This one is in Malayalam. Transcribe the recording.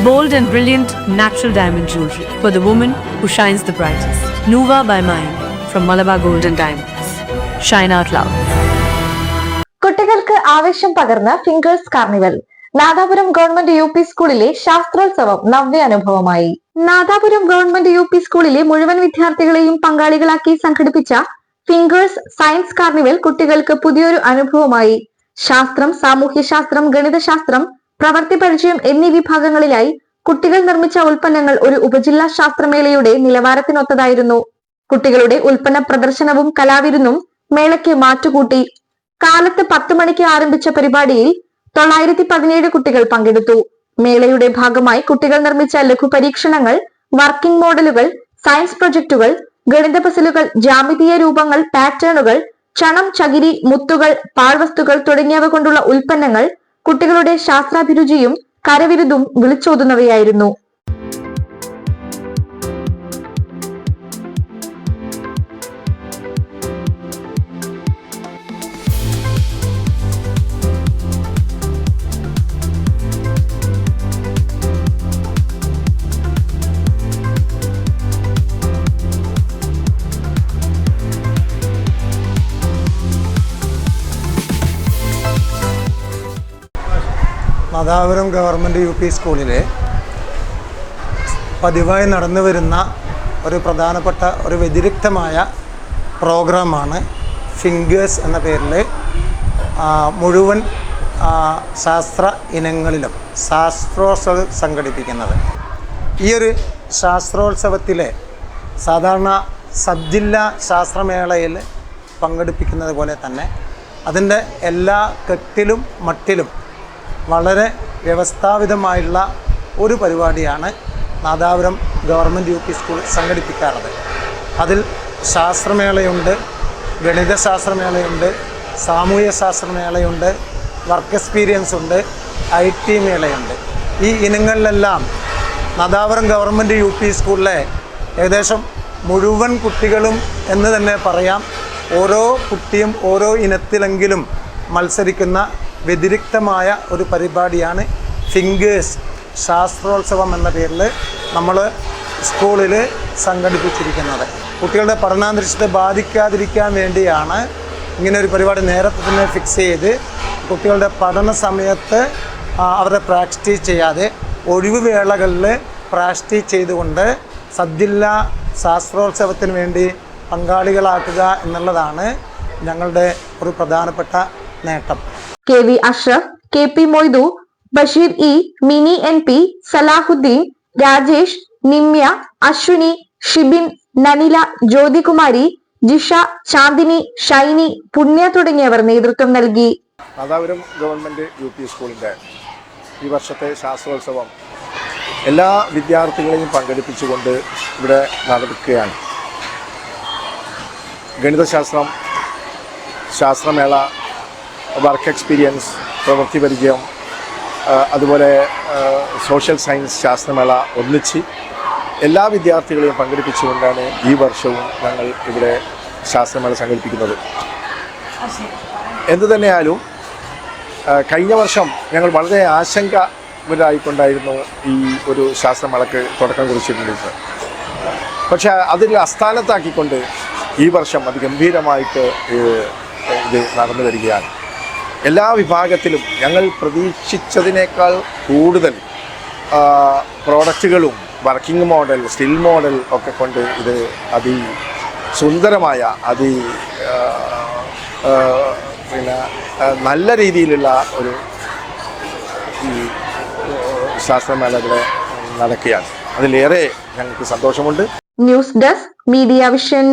Bold and brilliant natural diamond jewelry for the woman who shines the brightest. Nuva by Mayan from Malabar Gold and Diamonds. Shine out loud. കുട്ടികൾക്ക് ആവേശം പകർന്ന fingers carnival Nadapuram government U P സ്കൂളിലെ ശാസ്ത്രോത്സവം നവ്യ അനുഭവമായി നാദാപുരം ഗവൺമെന്റ് യു പി സ്കൂളിലെ മുഴുവൻ വിദ്യാർത്ഥികളെയും പങ്കാളികളാക്കി സംഘടിപ്പിച്ച ഫിംഗേഴ്സ് സയൻസ് കാർണിവൽ കുട്ടികൾക്ക് പുതിയൊരു അനുഭവമായി ശാസ്ത്രം സാമൂഹ്യശാസ്ത്രം ഗണിതശാസ്ത്രം പ്രവൃത്തി പരിചയം എന്നീ വിഭാഗങ്ങളിലായി കുട്ടികൾ നിർമ്മിച്ച ഉൽപ്പന്നങ്ങൾ ഒരു ഉപജില്ലാ ശാസ്ത്രമേളയുടെ നിലവാരത്തിനൊത്തതായിരുന്നു. കുട്ടികളുടെ ഉൽപ്പന്ന പ്രദർശനവും കലാവിരുന്നും മേളയ്ക്ക് മാറ്റുകൂട്ടി. കാലത്ത് പത്ത് മണിക്ക് ആരംഭിച്ച പരിപാടിയിൽ തൊള്ളായിരത്തി പതിനേഴ് കുട്ടികൾ പങ്കെടുത്തു. മേളയുടെ ഭാഗമായി കുട്ടികൾ നിർമ്മിച്ച ലഘു പരീക്ഷണങ്ങൾ വർക്കിംഗ് മോഡലുകൾ സയൻസ് പ്രൊജക്ടുകൾ ഗണിത പസിലുകൾ ജാമിതീയ രൂപങ്ങൾ പാറ്റേണുകൾ ചണം ചകിരി മുത്തുകൾ പാഴ്വസ്തുക്കൾ തുടങ്ങിയവ കൊണ്ടുള്ള ഉൽപ്പന്നങ്ങൾ കുട്ടികളുടെ ശാസ്ത്രാഭിരുചിയും കരവിരുതും വിളിച്ചോതുന്നവയായിരുന്നു മതാപുരം ഗവൺമെന്റ് യു പി സ്കൂളിലെ പതിവായി നടന്നു വരുന്ന ഒരു പ്രധാനപ്പെട്ട ഒരു വ്യതിരിക്തമായ പ്രോഗ്രാമാണ് ഫിംഗേഴ്സ് എന്ന പേരിൽ മുഴുവൻ ശാസ്ത്ര ഇനങ്ങളിലും ശാസ്ത്രോത്സവം സംഘടിപ്പിക്കുന്നത്. ഈ ഒരു ശാസ്ത്രോത്സവത്തിലെ സാധാരണ സബ് ജില്ലാ ശാസ്ത്രമേളയിൽ പങ്കെടുപ്പിക്കുന്നത് പോലെ തന്നെ അതിന്റെ എല്ലാ കെട്ടിലും മട്ടിലും വ്യവസ്ഥാപിതമായുള്ള ഒരു പരിപാടിയാണ് Nadapuram government U P school സംഘടിപ്പിക്കാറുള്ളത്. അതിൽ ശാസ്ത്രമേളയുണ്ട് ഗണിതശാസ്ത്രമേളയുണ്ട് സാമൂഹ്യ ശാസ്ത്രമേളയുണ്ട് വർക്ക് എക്സ്പീരിയൻസ് ഉണ്ട് ഐ ടി മേളയുണ്ട്. ഈ ഇനങ്ങളിലെല്ലാം നാദാപുരം ഗവൺമെന്റ് യു പി സ്കൂളിലെ ഏകദേശം മുഴുവൻ കുട്ടികളും എന്ന് തന്നെ പറയാം. ഓരോ കുട്ടിയും ഓരോ ഇനത്തിലെങ്കിലും മത്സരിക്കുന്ന വ്യതിരിക്തമായ ഒരു പരിപാടിയാണ് ഫിംഗേഴ്സ് ശാസ്ത്രോത്സവം എന്ന പേരിൽ നമ്മൾ സ്കൂളിൽ സംഘടിപ്പിച്ചിരിക്കുന്നത്. കുട്ടികളുടെ പഠനാന്തരീക്ഷത്തെ ബാധിക്കാതിരിക്കാൻ വേണ്ടിയാണ് ഇങ്ങനെ ഒരു പരിപാടി നേരത്തെ തന്നെ ഫിക്സ് ചെയ്ത് കുട്ടികളുടെ പഠന സമയത്ത് അവരെ പ്രാക്ടീസ് ചെയ്യാതെ ഒഴിവ് വേളകളിൽ പ്രാക്ടീസ് ചെയ്തുകൊണ്ട് സബ്ജില്ലാ ശാസ്ത്രോത്സവത്തിന് വേണ്ടി പങ്കാളികളാക്കുക എന്നുള്ളതാണ് ഞങ്ങളുടെ ഒരു പ്രധാനപ്പെട്ട നേട്ടം. K V Ashraf K P Moidu Basheer E Mini N P Salahuddin Rajesh Nimya Ashwini Shibin Nanila Jyothikumari Jisha Chandini Shiny Punya തുടങ്ങിയവർ നേതൃത്വം നൽകി. ഗവൺമെന്റ് യു പി സ്കൂളിന്റെ ഈ വർഷത്തെ ശാസ്ത്രോത്സവം എല്ലാ വിദ്യാർത്ഥികളെയും പങ്കെടുപ്പിച്ചുകൊണ്ട് ഇവിടെ നടക്കുകയാണ്. ഗണിതശാസ്ത്രം ശാസ്ത്രമേള വർക്ക് എക്സ്പീരിയൻസ് പ്രവൃത്തി പരിചയം അതുപോലെ സോഷ്യൽ സയൻസ് ശാസ്ത്രമേള ഒന്നിച്ച് എല്ലാ വിദ്യാർത്ഥികളെയും പങ്കെടുപ്പിച്ചുകൊണ്ടാണ് ഈ വർഷവും ഞങ്ങൾ ഇവിടെ ശാസ്ത്രമേള സംഘടിപ്പിക്കുന്നത്. എന്തു തന്നെയാലും കഴിഞ്ഞ വർഷം ഞങ്ങൾ വളരെ ആശങ്ക ായിക്കൊണ്ടായിരുന്നു ഈ ഒരു ശാസ്ത്രമേളക്ക് തുടക്കം കുറിച്ചിട്ടുണ്ട് പക്ഷേ അതിൽ അസ്ഥാനത്താക്കിക്കൊണ്ട് ഈ വർഷം അതിഗംഭീരമായിട്ട് ഗംഭീരമായിട്ട് ഇത് നടന്നു വരികയാണ്. എല്ലാ വിഭാഗത്തിലും ഞങ്ങൾ പ്രതീക്ഷിച്ചതിനേക്കാൾ കൂടുതൽ പ്രോഡക്റ്റുകളും വർക്കിംഗ് മോഡൽ സ്റ്റിൽ മോഡൽ ഒക്കെ കൊണ്ട് ഇത് അതി സുന്ദരമായ അതി പിന്നെ നല്ല രീതിയിലുള്ള ഒരു ഈ ശാസ്ത്രമേള ഇവിടെ നടക്കുകയാണ്. അതിലേറെ ഞങ്ങൾക്ക് സന്തോഷമുണ്ട്. News desk media vision.